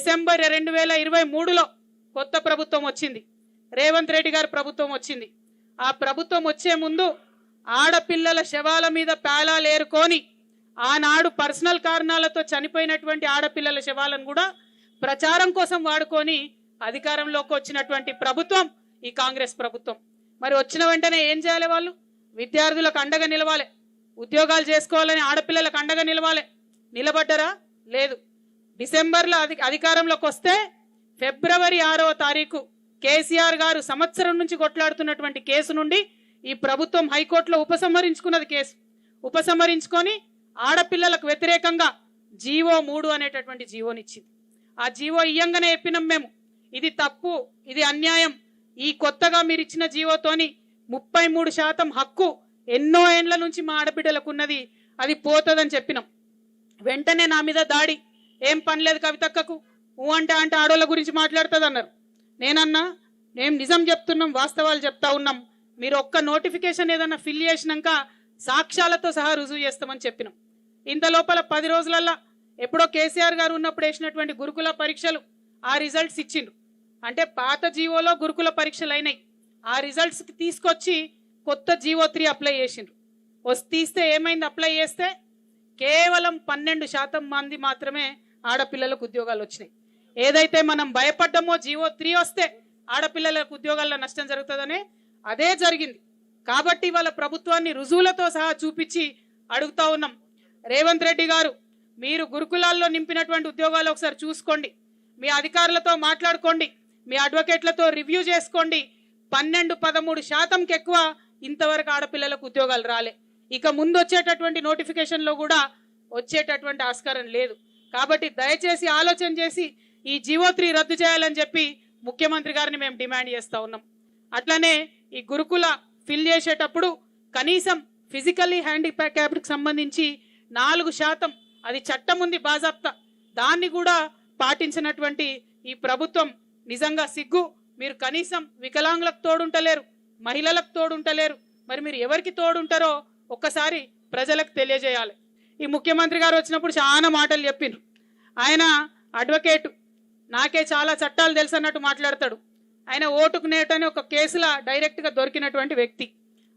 December రెండు వేల ఇరవై మూడులో కొత్త ప్రభుత్వం వచ్చింది. రేవంత్ రెడ్డి గారి ప్రభుత్వం వచ్చింది. ఆ ప్రభుత్వం వచ్చే ముందు ఆడపిల్లల శవాల మీద పేలాలు ఏరుకొని ఆనాడు పర్సనల్ కారణాలతో చనిపోయినటువంటి ఆడపిల్లల శవాలను కూడా ప్రచారం కోసం వాడుకొని అధికారంలోకి వచ్చినటువంటి ప్రభుత్వం ఈ కాంగ్రెస్ ప్రభుత్వం. మరి వచ్చిన వెంటనే ఏం చేయాలి వాళ్ళు? విద్యార్థులకు అండగా నిలవాలి. ఉద్యోగాలు చేసుకోవాలని ఆడపిల్లలకు అండగా నిలవాలి. నిలబడ్డరా? లేదు. డిసెంబర్లో అధి అధికారంలోకి వస్తే ఫిబ్రవరి ఆరవ తారీఖు కేసీఆర్ గారు సంవత్సరం నుంచి కొట్లాడుతున్నటువంటి కేసు నుండి ఈ ప్రభుత్వం హైకోర్టులో ఉపసంహరించుకున్నది కేసు. ఉపసంహరించుకొని ఆడపిల్లలకు వ్యతిరేకంగా జీవో మూడు అనేటటువంటి జీవోనిచ్చింది. ఆ జీవో ఇయ్యంగానే చెప్పినాం మేము. ఇది తప్పు ఇది అన్యాయం. ఈ కొత్తగా మీరు ఇచ్చిన జీవోతోని ముప్పై మూడు శాతం హక్కు ఎన్నో ఏండ్ల నుంచి మా ఆడబిడ్డలకు ఉన్నది. అది పోతుందని చెప్పినాం. వెంటనే నా మీద దాడి. ఏం పని లేదు కవితక్కకు. ఊ అంటే అంటే ఆడోళ్ళ గురించి మాట్లాడుతుంది అన్నారు నేనన్నా మేము నిజం చెప్తున్నాం వాస్తవాలు చెప్తా ఉన్నాం. మీరు ఒక్క నోటిఫికేషన్ ఏదన్నా ఫిల్ చేసినాక సాక్ష్యాలతో సహా రుజువు చేస్తామని చెప్పినాం. ఇంత లోపల పది రోజులల్లా ఎప్పుడో కేసీఆర్ గారు ఉన్నప్పుడు వేసినటువంటి గురుకుల పరీక్షలు ఆ రిజల్ట్స్ ఇచ్చిండ్రు. అంటే పాత జీవోలో గురుకుల పరీక్షలు అయినాయి. ఆ రిజల్ట్స్కి తీసుకొచ్చి కొత్త జీవో త్రీ అప్లై చేసిండ్రు. వస్తే తీస్తే ఏమైంది? అప్లై చేస్తే కేవలం పన్నెండు శాతం మంది మాత్రమే ఆడపిల్లలకు ఉద్యోగాలు వచ్చినాయి. ఏదైతే మనం భయపడ్డామో జీవో త్రీ వస్తే ఆడపిల్లలకు ఉద్యోగాల్లో నష్టం జరుగుతుందనే అదే జరిగింది. కాబట్టి వాళ్ళ ప్రభుత్వాన్ని రుజువులతో సహా చూపించి అడుగుతా ఉన్నాం. రేవంత్ రెడ్డి గారు మీరు గురుకులాల్లో నింపినటువంటి ఉద్యోగాలు ఒకసారి చూసుకోండి. మీ అధికారులతో మాట్లాడుకోండి. మీ అడ్వకేట్లతో రివ్యూ చేసుకోండి. పన్నెండు పదమూడు శాతంకి ఎక్కువ ఇంతవరకు ఆడపిల్లలకు ఉద్యోగాలు రాలే. ఇక ముందు వచ్చేటటువంటి నోటిఫికేషన్లో కూడా వచ్చేటటువంటి ఆస్కారం లేదు. కాబట్టి దయచేసి ఆలోచన చేసి ఈ జీవో త్రీ రద్దు చేయాలని చెప్పి ముఖ్యమంత్రి గారిని మేము డిమాండ్ చేస్తూ ఉన్నాం. అట్లనే ఈ గురుకుల ఫిల్ చేసేటప్పుడు కనీసం ఫిజికల్లీ హ్యాండిక్యాప్డ్కి సంబంధించి నాలుగు శాతం అది చట్టం ఉంది బాజాప్తా. దాన్ని కూడా పాటించినటువంటి ఈ ప్రభుత్వం నిజంగా సిగ్గు. మీరు కనీసం వికలాంగులకు తోడుంటలేరు మహిళలకు తోడుంటలేరు. మరి మీరు ఎవరికి తోడుంటారో ఒక్కసారి ప్రజలకు తెలియజేయాలి. ఈ ముఖ్యమంత్రి గారు వచ్చినప్పుడు చాలా మాటలు చెప్పిండ్రు ఆయన అడ్వకేట్. నాకే చాలా చట్టాలు తెలుసు అన్నట్టు మాట్లాడతాడు. ఆయన ఓటుకు నేటు అని ఒక కేసులో డైరెక్ట్గా దొరికినటువంటి వ్యక్తి.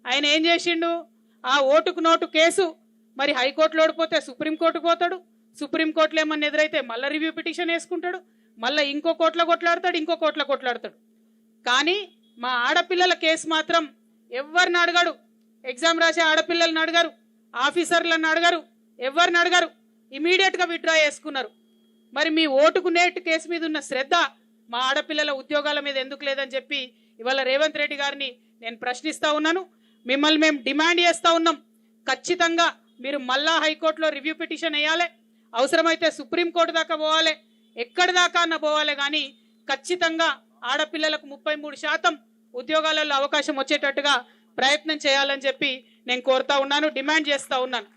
ఆయన ఏం చేసిండు? ఆ ఓటుకు నోటు కేసు. మరి హైకోర్టులో ఓడిపోతే సుప్రీంకోర్టుకు పోతాడు. సుప్రీంకోర్టులో ఏమన్నా ఎదురైతే మళ్ళీ రివ్యూ పిటిషన్ వేసుకుంటాడు. మళ్ళీ ఇంకో కోట్ల కొట్లాడతాడు ఇంకో కోట్ల కొట్లాడతాడు. కానీ మా ఆడపిల్లల కేసు మాత్రం ఎవరిని అడగడు? ఎగ్జామ్ రాసే ఆడపిల్లల్ని అడగారు. ఆఫీసర్లను అడగరు. ఎవరిని అడగరు. ఇమీడియట్గా విత్డ్రా చేసుకున్నారు. మరి మీ ఓటుకు నేటు కేసు మీద ఉన్న శ్రద్ధ మా ఆడపిల్లల ఉద్యోగాల మీద ఎందుకు లేదని చెప్పి ఇవాళ రేవంత్ రెడ్డి గారిని నేను ప్రశ్నిస్తూ ఉన్నాను. మిమ్మల్ని మేము డిమాండ్ చేస్తూ ఉన్నాం. ఖచ్చితంగా మీరు మళ్ళా హైకోర్టులో రివ్యూ పిటిషన్ వేయాలి. అవసరమైతే సుప్రీంకోర్టు దాకా పోవాలి. ఎక్కడి దాకా అన్న పోవాలి కానీ ఖచ్చితంగా ఆడపిల్లలకు ముప్పై మూడు శాతం ఉద్యోగాలలో అవకాశం వచ్చేటట్టుగా ప్రయత్నం చేయాలని చెప్పి నేను కోరుతా ఉన్నాను డిమాండ్ చేస్తూ ఉన్నాను.